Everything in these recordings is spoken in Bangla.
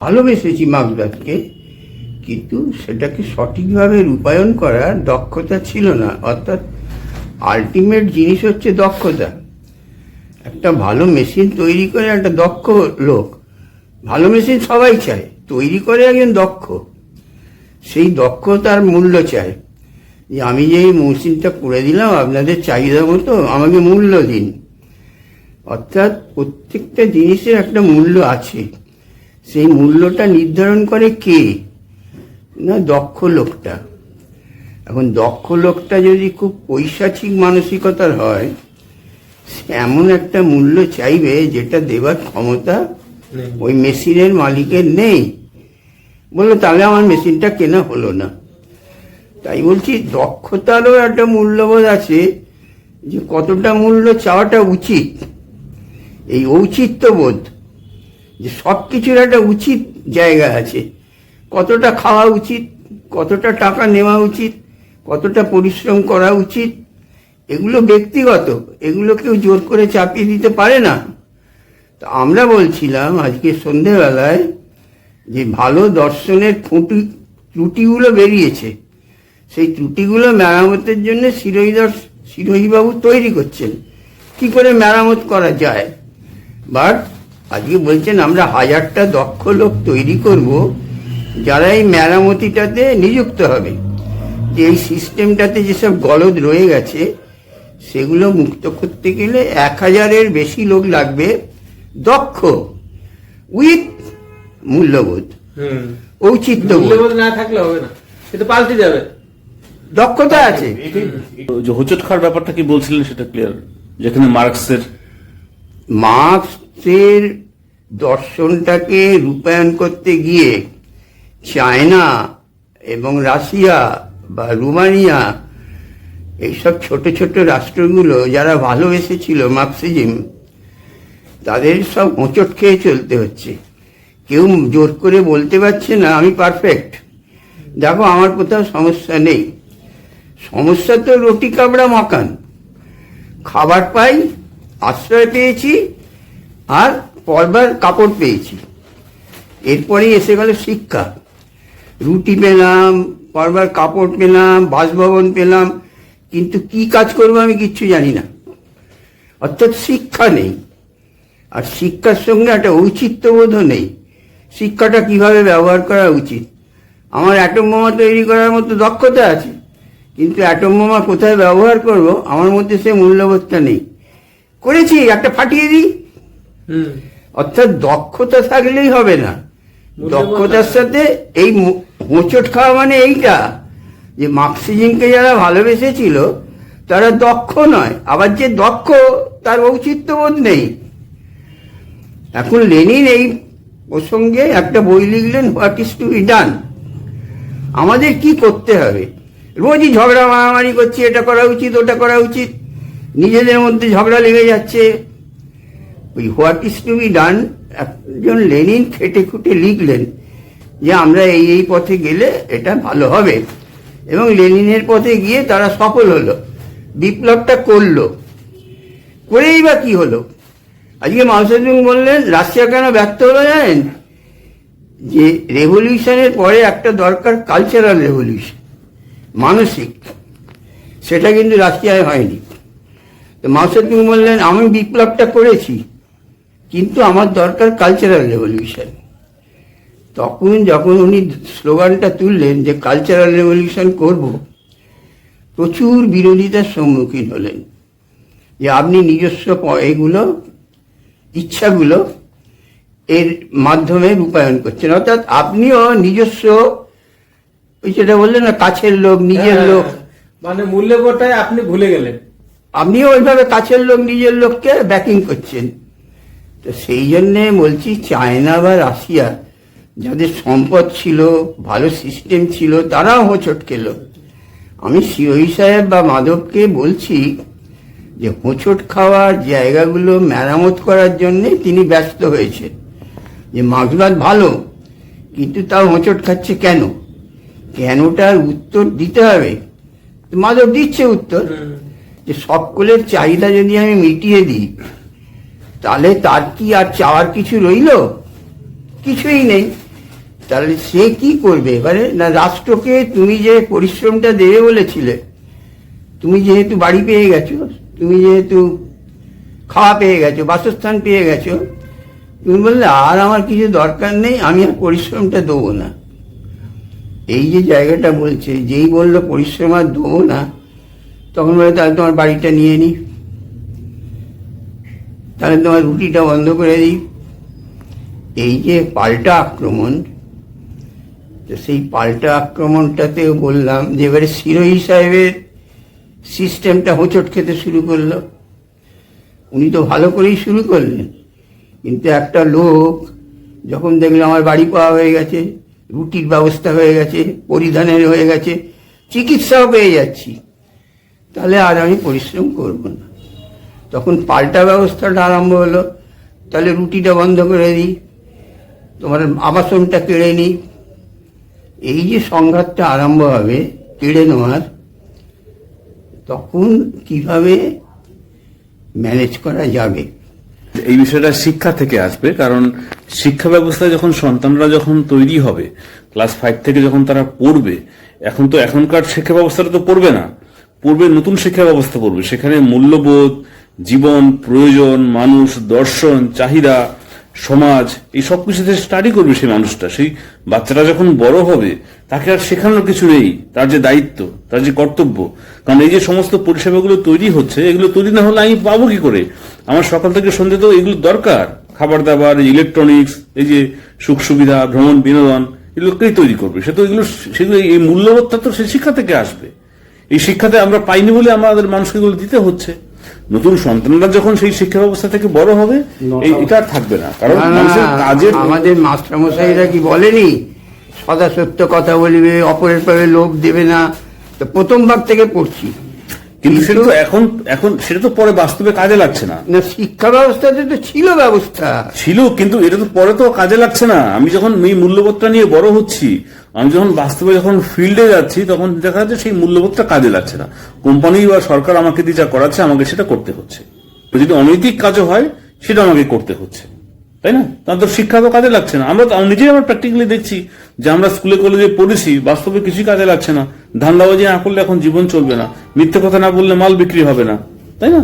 ভালোবেসেছি মাগদাদকে কিন্তু সেটাকে সঠিকভাবে রূপায়ণ করার দক্ষতা ছিল না। অর্থাৎ আলটিমেট জিনিস হচ্ছে দক্ষতা। একটা ভালো মেশিন তৈরি করে একটা দক্ষ লোক, ভালো মেশিন সবাই চায়, তৈরি করে একজন দক্ষ। সেই দক্ষতার মূল্য চায়। যে আমি যে এই মেশিনটা করে দিলাম, আপনাদের চাহিদা মতো আমাকে মূল্য দিন। অর্থাৎ প্রত্যেকটা জিনিসের একটা মূল্য আছে। সেই মূল্যটা নির্ধারণ করে কে? না দক্ষ লোকটা। এখন দক্ষ লোকটা যদি খুব পৈশাচিক মানসিকতার হয় এমন একটা মূল্য চাইবে যেটা দেবার ক্ষমতা ওই মেশিনের মালিকের নেই। বলল তাহলে আমার মেশিনটা কেনা হলো না। তাই বলছি দক্ষতারও একটা মূল্যবোধ আছে যে কতটা মূল্য চাওয়াটা উচিত। এই ঔচিত্যবোধ যে সব কিছুর একটা উচিত জায়গা আছে। কতটা খাওয়া উচিত, কতটা টাকা নেওয়া উচিত, কতটা পরিশ্রম করা উচিত, এগুলো ব্যক্তিগত, এগুলো কেউ জোর করে চাপিয়ে দিতে পারে না। তো আমরা বলছিলাম আজকে সন্ধেবেলায় যে ভালো দর্শনের খুঁটি, ত্রুটিগুলো বেরিয়েছে। সেই ত্রুটিগুলো মেরামতের জন্য শিরোহীদর শিরোহীবাবু তৈরি করছেন। কি করে মেরামত করা যায়? বাট আজকে বলছেন আমরা হাজারটা দক্ষ লোক তৈরি করব যারা এই মেরামতিটাতে নিযুক্ত হবে। যে এই সিস্টেমটাতে যেসব গলদ রয়ে গেছে সেগুলো মুক্ত করতে গেলে এক হাজারের বেশি লোক লাগবে দক্ষ উইথ মূল্যবোধ হুম। ঔচিত্যবোধ। মূল্যবোধ না থাকলে হবে না। কিন্তু পাল্টে যাবে। দক্ষতা আছে। যে হোঁচট খাওয়ার ব্যাপারটা কি বলছিলেন সেটা ক্লিয়ার যেখানে মার্কসের মার্ক্সের দর্শনটাকে রূপায়ণ করতে গিয়ে চায়না এবং রাশিয়া বা রোমানিয়া এইসব ছোট ছোট রাষ্ট্রগুলো যারা ভালোবেসেছিল মার্কসিজম, তাদের সব হোঁচট খেয়ে চলতে হচ্ছে। কেউ জোর করে বলতে পারছে না, আমি পারফেক্ট। দেখো, আমার কোথাও সমস্যা নেই। সমস্যা তো রুটি কাবড়া মাকান খাবার পাই, আশ্রয় পেয়েছি আর পরবার কাপড় পেয়েছি। এরপরেই এসে গেল শিক্ষা। রুটি পেলাম, পরবার কাপড় পেলাম, বাসভবন পেলাম, কিন্তু কি কাজ করব আমি কিচ্ছু জানি না। অর্থাৎ শিক্ষা নেই। আর শিক্ষার সঙ্গে একটা ঔচিত্যবোধও নেই। শিক্ষাটা কীভাবে ব্যবহার করা উচিত? আমার অ্যাটম বোমা তৈরি করার মতো দক্ষতা আছে, কিন্তু অ্যাটম বোমা কোথায় ব্যবহার করব, আমার মধ্যে সে মূল্যবোধটা নেই। করেছি, একটা ফাটিয়ে দিই। অর্থাৎ দক্ষতা থাকলেই হবে না। দক্ষতার সাথে এই মোচট খাওয়া মানে এইটা যে মার্কসিজমকে যারা ভালোবেসেছিল তারা দক্ষ নয়। আবার যে দক্ষ তার ঔচিত্যবোধ নেই। এখন লেনিন এই প্রসঙ্গে একটা বই লিখলেন what is to be done আমাদের কি করতে হবে? রোজই ঝগড়া মারামারি করছি এটা করা উচিত ওটা করা উচিত। নিজেদের মধ্যে ঝগড়া লেগে যাচ্ছে। ওই what is to be done, একজন লেনিন খেটে খুঁটে লিখলেন যে আমরা এই এই পথে গেলে এটা ভালো হবে। এবং লেনিনের পথে গিয়ে তারা সফল হলো, বিপ্লবটা করল। করেই বা কি হলো? আজকে মাউসেদুং বললেন, রাশিয়া কেন ব্যর্থ হলো জানেন? যে রেভলিউশনের পরে একটা দরকার কালচারাল রেভলিউশন মানসিক। সেটা কিন্তু রাশিয়ায় হয়নি। তো মাউসেদুং বললেন, আমি বিপ্লবটা করেছি। কিন্তু আমার দরকার কালচারাল রেভলিউশন তখন যখন উনি স্লোগানটা তুললেন যে কালচারাল রেভলিউশন করব প্রচুর বিরোধিতার সম্মুখীন হলেন। যে আপনি নিজস্ব এগুলো ইচ্ছাগুলো এর মাধ্যমে রূপায়ণ করছেন। অর্থাৎ আপনিও নিজস্ব ওই যেটা বললেন না কাছের লোক নিজের হ্যাঁ, লোক। মানে মূল্যবোধটাই আপনি ভুলে গেলেন। আপনিও ওইভাবে কাছের লোক নিজের লোককে ব্যাকিং করছেন। তো সেই জন্যে বলছি চায়না বা রাশিয়া যাদের সম্পদ ছিল ভালো সিস্টেম ছিল তারাও হোঁচট খেল। আমি সিওই সাহেব বা মাধবকে বলছি যে হোঁচট খাওয়ার জায়গাগুলো মেরামত করার জন্যে তিনি ব্যস্ত হয়েছে যে মার্ক্সবাদ ভালো কিন্তু তাও হোঁচট খাচ্ছে কেন? কেনটার উত্তর দিতে হবে? মাধব দিচ্ছে উত্তর। যে সকলের চাহিদা যদি আমি মিটিয়ে দিই তাহলে তার কি আর চাওয়ার কিছু রইল? কিছুই নেই। তাহলে সে কি করবে? এবারে না, রাষ্ট্রকে তুমি যে পরিশ্রমটা দেবে বলেছিলে, তুমি যেহেতু বাড়ি পেয়ে গেছো, তুমি যেহেতু খাওয়া পেয়ে গেছো, বাসস্থান পেয়ে গেছো, তুমি বললে, আর আমার কিছু দরকার নেই, আমি আর পরিশ্রমটা দেবো না। এই যে জায়গাটা বলছে, যেই বলল পরিশ্রম আর দেবো না, তখন বলে, তাহলে তোমার বাড়িটা নিয়ে নিই তাহলে তোমার রুটিটা বন্ধ করে দিই। এই যে পাল্টা আক্রমণ, তো সেই পাল্টা আক্রমণটাতেও বললাম যে এবারে সিরোহি সাহেবের সিস্টেমটা হোঁচট খেতে শুরু করল। উনি তো ভালো করেই শুরু করলেন, কিন্তু একটা লোক যখন দেখল আমার বাড়ি পাওয়া হয়ে গেছে, রুটির ব্যবস্থা হয়ে গেছে, পরিধানের হয়ে গেছে, চিকিৎসাও পেয়ে যাচ্ছি, তাহলে আর আমি পরিশ্রম করব না। তখন পাল্টা ব্যবস্থাটা আরম্ভ হলো। তাহলে রুটিটা বন্ধ করে দিই। তোমার আবাসনটা কেড়ে নিই। এই যে সংঘাতটা আরম্ভ হবে, কেড়ে নেওয়ার, তখন কীভাবে ম্যানেজ করা যাবে? এই বিষয়টা শিক্ষা থেকে আসবে, কারণ শিক্ষা ব্যবস্থায় যখন সন্তানরা যখন তৈরি হবে, ক্লাস ফাইভ থেকে যখন তারা পড়বে, এখন তো এখনকার শিক্ষা ব্যবস্থাটা তো পড়বে না। পূর্বে নতুন শিক্ষা ব্যবস্থা পড়বে, সেখানে মূল্যবোধ জীবন, প্রয়োজন, মানুষ, দর্শন, চাহিদা, সমাজ, এই সব কিছুতে স্টাডি করবে সেই মানুষটা, সেই বাচ্চাটা যখন বড় হবে, তাকে আর শেখানোর কিছু নেই, তার যে দায়িত্ব, তার যে কর্তব্য। কারণ এই যে সমস্ত পরিষেবাগুলো তৈরি হচ্ছে, এগুলো তৈরি না হলে আমি পাবো কি করে? আমার সকাল থেকে সন্ধ্যে তো এগুলো দরকার। খাবার দাবার ইলেকট্রনিক্স এই যে সুখ সুবিধা, ভ্রমণ, বিনোদন এগুলো কে তৈরি করবে। সে তো এগুলো, সেগুলো, এই মূল্যবোধটা তো সে শিক্ষা থেকে আসবে। এই শিক্ষাতে আমরা পাইনি বলে আমাদের মানুষকে এগুলো দিতে হচ্ছে। নতুন সন্তানরা যখন সেই শিক্ষা ব্যবস্থা থেকে বড় হবে এই- এটা আর থাকবে না। কারণ মানুষের কাজের আমাদের মাস্টারমশাইরা কি বলেনি? সদা সত্য কথা বলিবে অপরের পরে লোভ দেবে না। তো প্রথম ভাগ থেকে পড়ছি। কিন্তু সেটা তো এখন এখন সেটা তো পরে বাস্তবে কাজে লাগছে না। না শিক্ষা ব্যবস্থাতে তো ছিল ব্যবস্থা। ছিল কিন্তু এটা তো পরে তো কাজে লাগছে না। আমি যখন এই মূল্যবোধটা নিয়ে বড় হচ্ছি আমি যখন বাস্তবে যখন ফিল্ডে যাচ্ছি তখন দেখা যাচ্ছে সেই মূল্যবোধটা কাজে লাগছে না। কোম্পানি বা সরকার আমাকে দিয়ে যা করাচ্ছে আমাকে সেটা করতে হচ্ছে। যদি অনৈতিক কাজও হয় সেটা আমাকে করতে হচ্ছে। তাই না? তার তো শিক্ষা তো কাজে লাগছে না। আমরা তো নিজেই আমরা প্র্যাকটিক্যালি দেখছি যে আমরা স্কুলে কলেজে পড়েছি বাস্তবে কিছুই কাজে লাগছে না। ধান ধান্দাবাজি না করলে এখন জীবন চলবে না। মিথ্যে কথা না বললে মাল বিক্রি হবে না। তাই না?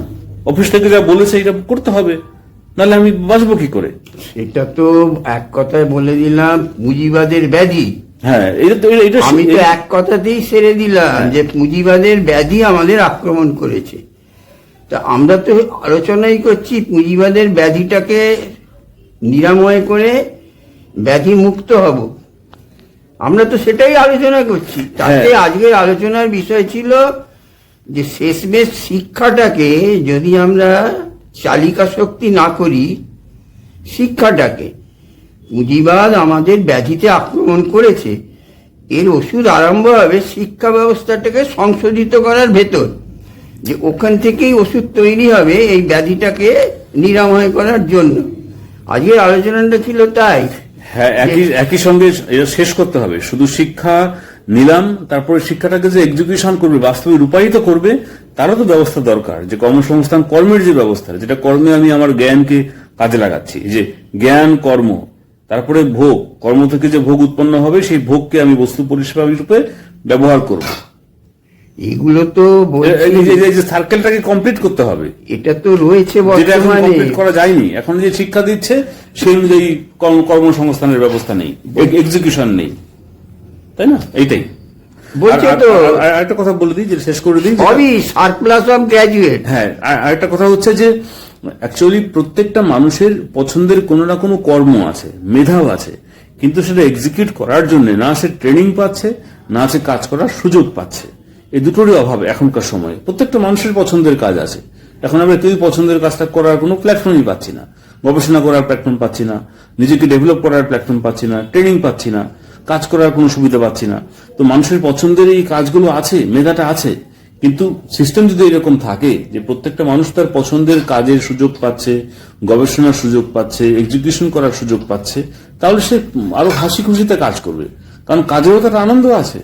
অফিস থেকে যা বলেছে এটা করতে হবে। নাহলে আমি বাঁচবো কি করে? এটা তো এক কথায় বলে দিলাম পুঁজিবাদের ব্যাধি। হ্যাঁ এটা তো এটা আমি তো এক কথাতেই সেরে দিলাম যে পুঁজিবাদের ব্যাধি আমাদের আক্রমণ করেছে। তা আমরা তো আলোচনাই করছি পুঁজিবাদের ব্যাধিটাকে নিরাময় করে ব্যাধি মুক্ত হব। আমরা তো সেটাই আলোচনা করছি। তাতে হ্যাঁ। আজকের আলোচনার বিষয় ছিল যে শেষমেশ শিক্ষাটাকে যদি আমরা চালিকা শক্তি না করি শিক্ষাটাকে। পুঁজিবাদ আমাদের ব্যাধিতে আক্রমণ করেছে। এর ওষুধ আরম্ভ হবে শিক্ষা ব্যবস্থাটাকে সংশোধিত করার ভেতর। যে ওখান থেকেই ওষুধ তৈরি হবে এই ব্যাধিটাকে নিরাময় করার জন্য। আজকের আলোচনাটা ছিল তাই। হ্যাঁ একই একই সঙ্গে শেষ করতে হবে। শুধু শিক্ষা নিলাম, তারপরে শিক্ষাটাকে যে এক্সিকিউশন করবে বাস্তবে রূপায়িত করবে, তারও তো ব্যবস্থা দরকার। যে কর্মসংস্থান, কর্মের যে ব্যবস্থা, যেটা কর্মে আমি আমার জ্ঞানকে কাজে লাগাচ্ছি যে জ্ঞান, কর্ম, তারপরে ভোগ, কর্ম থেকে যে ভোগ উৎপন্ন হবে, সেই ভোগকে আমি বস্তু পরিষেবা রূপে ব্যবহার করব। এগুলো তো সার্কেলটাকে কমপ্লিট করতে হবে। এটা তো রয়েছে কমপ্লিট করা যায়নি। এখন যে শিক্ষা দিচ্ছে সেই অনুযায়ী কর্মসংস্থানের ব্যবস্থা নেই এক্সিকিউশন নেই। তাই না? এইটাই। বলছে তো আর- আর একটা কথা বলে দিই যে শেষ করে দিই সবই সারপ্লাস অফ গ্র্যাজুয়েট হ্যাঁ আর- আরেকটা কথা হচ্ছে যে অ্যাকচুয়ালি প্রত্যেকটা মানুষের পছন্দের কোনো না কোনো কর্ম আছে মেধাও আছে। কিন্তু সেটা এক্সিকিউট করার জন্য না সে ট্রেনিং পাচ্ছে না সে কাজ করার সুযোগ পাচ্ছে। এই দুটোরই অভাব এখনকার সময়ে। প্রত্যেকটা মানুষের পছন্দের কাজ আছে। এখন আমরা কেউই পছন্দের কাজটা করার কোনো প্ল্যাটফর্মই পাচ্ছি না। গবেষণা করার প্ল্যাটফর্ম পাচ্ছি না। নিজেকে ডেভেলপ করার প্ল্যাটফর্ম পাচ্ছি না। ট্রেনিং পাচ্ছি না। কাজ করার কোনো সুবিধা পাচ্ছি না। তো মানুষের পছন্দের এই কাজগুলো আছে, মেধাটা আছে। কিন্তু সিস্টেম যদি এরকম থাকে যে প্রত্যেকটা মানুষ তার পছন্দের কাজের সুযোগ পাচ্ছে, গবেষণার সুযোগ পাচ্ছে এক্সিকিউশন করার সুযোগ পাচ্ছে, তাহলে সে আরও হাসি খুশিতে কাজ করবে। কারণ কাজেরও তো একটা আনন্দ আছে।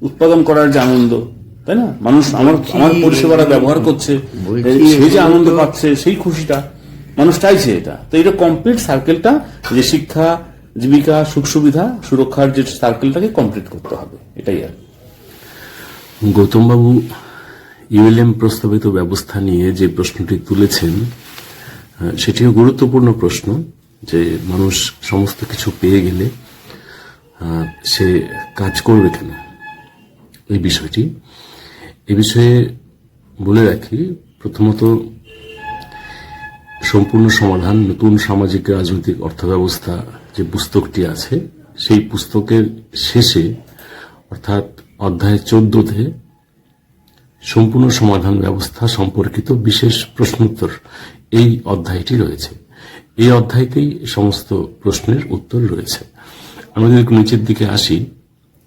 উৎপাদন করার যে আনন্দ তাই না? মানুষ আমার আমার পরিষেবাটা ব্যবহার করছে সে যে আনন্দ পাচ্ছে সেই খুশিটা মানুষ চাইছে এটা। তো এটা কমপ্লিট সার্কেলটা যে শিক্ষা জীবিকা সুখ সুবিধা সুরক্ষার যে সার্কেলটাকে কমপ্লিট করতে হবে এটাই আর। গৌতমবাবু ইউএলএম প্রস্তাবিত ব্যবস্থা নিয়ে যে প্রশ্নটি তুলেছেন সেটিও গুরুত্বপূর্ণ প্রশ্ন যে মানুষ সমস্ত কিছু পেয়ে গেলে সে কাজ করবে কেন? এই বিষয়টি। এ বিষয়ে বলে রাখি, প্রথমত সম্পূর্ণ সমাধান, নতুন সামাজিক রাজনৈতিক অর্থব্যবস্থা যে পুস্তকটি আছে, সেই পুস্তকের শেষে, অর্থাৎ অধ্যায় চোদ্দতে, সম্পূর্ণ সমাধান ব্যবস্থা সম্পর্কিত বিশেষ প্রশ্নোত্তর এই অধ্যায়টি রয়েছে। এই অধ্যায়তেই সমস্ত প্রশ্নের উত্তর রয়েছে। আমরা যদি নিচের দিকে আসি,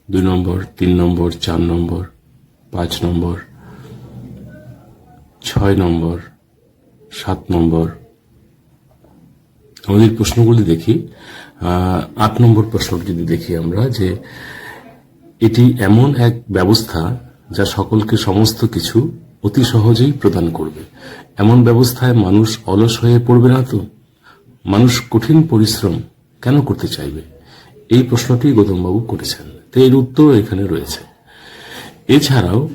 দুই নম্বর, তিন নম্বর, চার নম্বর পাঁচ নম্বর, ছয় নম্বর, সাত নম্বর। আমাদের প্রশ্নগুলি দেখি আট নম্বর প্রশ্নটি যদি দেখি আমরা যে এটি এমন এক ব্যবস্থা যা সকলকে সমস্ত কিছু অতি সহজেই প্রদান করবে। এমন ব্যবস্থায় মানুষ অলস হয়ে পড়বে না তো? মানুষ কঠিন পরিশ্রম কেন করতে চাইবে? এই প্রশ্নটি গৌতমবাবু করেছেন। তো এর উত্তর এখানে রয়েছে। এছাড়াও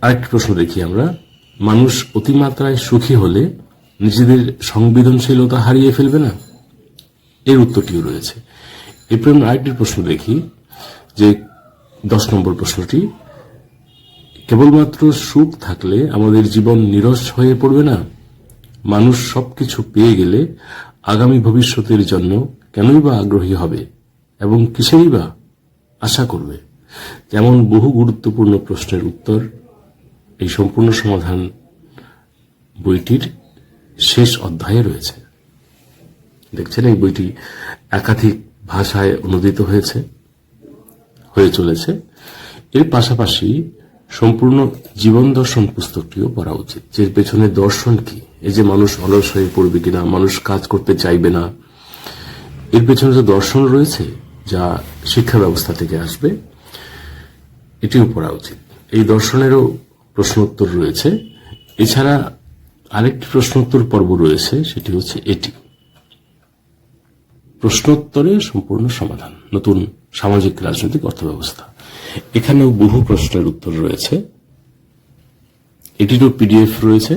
আরেকটি প্রশ্ন দেখি আমরা। মানুষ অতিমাত্রায় সুখী হলে নিজেদের সংবেদনশীলতা হারিয়ে ফেলবে না? এর উত্তরটিও রয়েছে। এরপর আমরা আরেকটি প্রশ্ন দেখি, যে দশ নম্বর প্রশ্নটি, কেবলমাত্র সুখ থাকলে আমাদের জীবন নিরস হয়ে পড়বে না? মানুষ সবকিছু পেয়ে গেলে আগামী ভবিষ্যতের জন্য কেনই বা আগ্রহী হবে এবং কিসেরই বা আশা করবে? যেমন বহু গুরুত্বপূর্ণ প্রশ্নের উত্তর, এই সম্পূর্ণ সমাধান বইটির শেষ অধ্যায়ে রয়েছে। দেখছেন, এই বইটি একাধিক ভাষায় অনুদিত হয়েছে, হয়ে চলেছে। এর পাশাপাশি সম্পূর্ণ জীবন দর্শন পুস্তকটিও পড়া উচিত। যে পেছনে দর্শন কি? এই যে মানুষ অলস হয়ে পড়বে কিনা, মানুষ কাজ করতে চাইবে না, এর পেছনে যে দর্শন রয়েছে, যা শিক্ষা ব্যবস্থা থেকে আসবে। এটিও পড়া উচিত। এই দর্শনেরও প্রশ্নোত্তর রয়েছে। এছাড়া আরেকটি প্রশ্নোত্তর পর্ব রয়েছে, সেটি হচ্ছে এটি। প্রশ্নোত্তরে সম্পূর্ণ সমাধান, নতুন সামাজিক রাজনৈতিক অর্থব্যবস্থা। এখানেও বহু প্রশ্নের উত্তর রয়েছে। এটিরও পিডিএফ রয়েছে।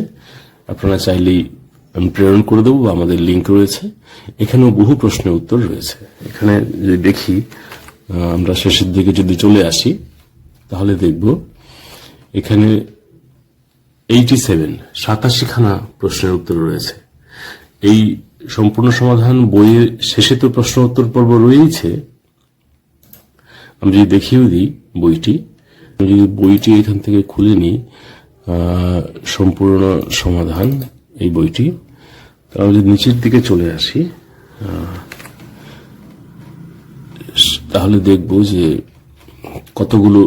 আপনারা চাইলেই আমি প্রেরণ করে দেবো বা আমাদের লিঙ্ক রয়েছে। এখানেও বহু প্রশ্নের উত্তর রয়েছে। এখানে যদি দেখি আমরা শেষের দিকে যদি চলে আসি তাহলে দেখব। এখানে এইটি সেভেন সাতাশি খানা প্রশ্নের উত্তর রয়েছে। এই সম্পূর্ণ সমাধান বইয়ের শেষে তো প্রশ্ন উত্তর পর্ব রয়েছে আমি যদি দেখিয়েও দিই বইটি, আমি যদি বইটি এখান থেকে খুলে নিই সম্পূর্ণ সমাধান এই বইটি। তাহলে নিচের দিকে চলে আসি তাহলে দেখব যে কতগুলো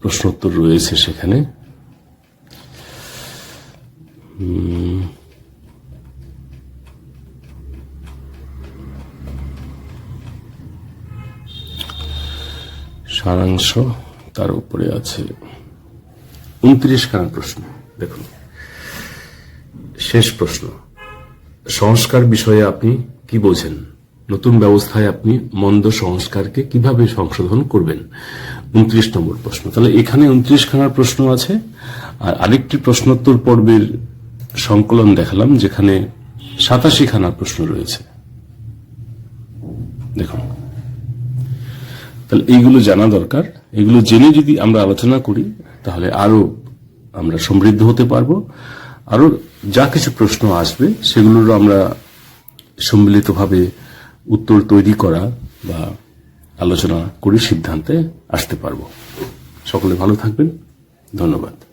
প্রশ্নোত্তর রয়েছে সেখানে। সারাংশ তার উপরে আছে। উনত্রিশ খানা প্রশ্ন, দেখুন। শেষ প্রশ্ন, সংস্কার বিষয়ে আপনি কি বোঝেন? নতুন ব্যবস্থায় আপনি মন্দ সংস্কারকে কীভাবে সংশোধন করবেন? উনত্রিশ নম্বর প্রশ্ন। তাহলে এখানে উনত্রিশ খানার প্রশ্ন আছে। আর আরেকটি প্রশ্নোত্তর পর্বের সংকলন দেখালাম, যেখানে সাতাশি খানা প্রশ্ন রয়েছে। দেখুন। তাহলে এইগুলো জানা দরকার। এগুলো জেনে যদি আমরা আলোচনা করি, তাহলে আরও আমরা সমৃদ্ধ হতে পারব। আরও যা কিছু প্রশ্ন আসবে, সেগুলোরও আমরা সম্মিলিতভাবে উত্তর তৈরি করা বা আলোচনা করে সিদ্ধান্তে আসতে পারব। সকলে ভালো থাকবেন। ধন্যবাদ।